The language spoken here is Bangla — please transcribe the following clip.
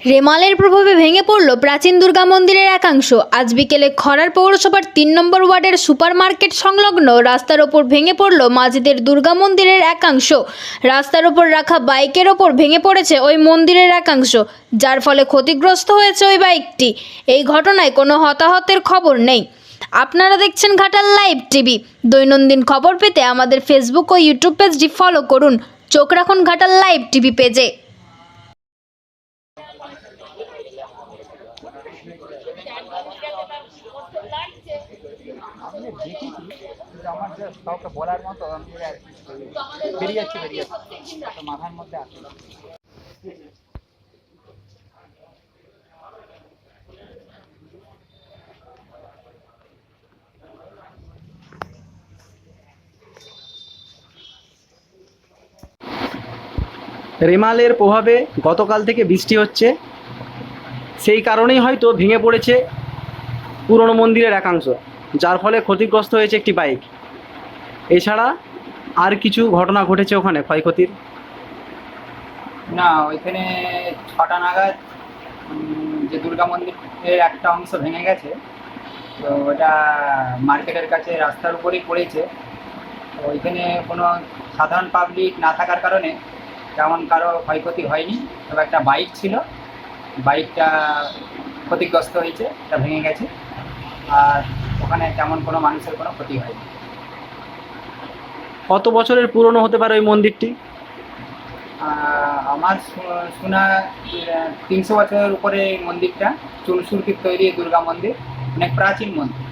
রেমালের প্রভাবে ভেঙে পড়ল প্রাচীন দুর্গা মন্দিরের একাংশ। আজ বিকেলে খরার পৌরসভার তিন নম্বর ওয়ার্ডের সুপার মার্কেট সংলগ্ন রাস্তার ওপর ভেঙে পড়ল মাঝিদের দুর্গা মন্দিরের একাংশ। রাস্তার ওপর রাখা বাইকের ওপর ভেঙে পড়েছে ওই মন্দিরের একাংশ, যার ফলে ক্ষতিগ্রস্ত হয়েছে ওই বাইকটি। এই ঘটনায় কোনো হতাহতের খবর নেই। আপনারা দেখছেন ঘাটাল লাইভ টিভি। দৈনন্দিন খবর পেতে আমাদের ফেসবুক ও ইউটিউব পেজটি ফলো করুন। চোখ রাখুন ঘাটাল লাইভ টিভি পেজে। আমার যে কাউকে বলার মতো মাথার মধ্যে আসে না। রেমালের প্রভাবে গতকাল থেকে বৃষ্টি হচ্ছে। সেই কারণেই হয়তো ভেঙে পড়েছে পুরনো মন্দিরের একাংশ, যার ফলে ক্ষতিগ্রস্ত হয়েছে একটি বাইক এছাড়া আর কিছু ঘটনা ঘটেছে ওখানে ক্ষয়ক্ষতির? না, ওইখানে ছটা নাগাদ যে দুর্গা মন্দিরের একটা অংশ ভেঙে গেছে। তো ওটা মার্কেটের কাছে রাস্তার উপরেই পড়েছে। তো ওইখানে কোনো সাধারণ পাবলিক না থাকার কারণে তেমন কারও ক্ষয়ক্ষতি হয়নি। তবে একটা বাইক ছিল। বাইকটা ক্ষতিগ্রস্ত হয়েছে এটা ভেঙে গেছে। আর ওখানে তেমন কোনো মানুষের কোনো ক্ষতি হয়নি। কত বছরের পুরনো হতে পারে ওই মন্দিরটি? আমার শোনা তিনশো বছরের উপরে এই মন্দিরটা চুনসুরকির তৈরি দুর্গা মন্দির অনেক প্রাচীন মন্দির।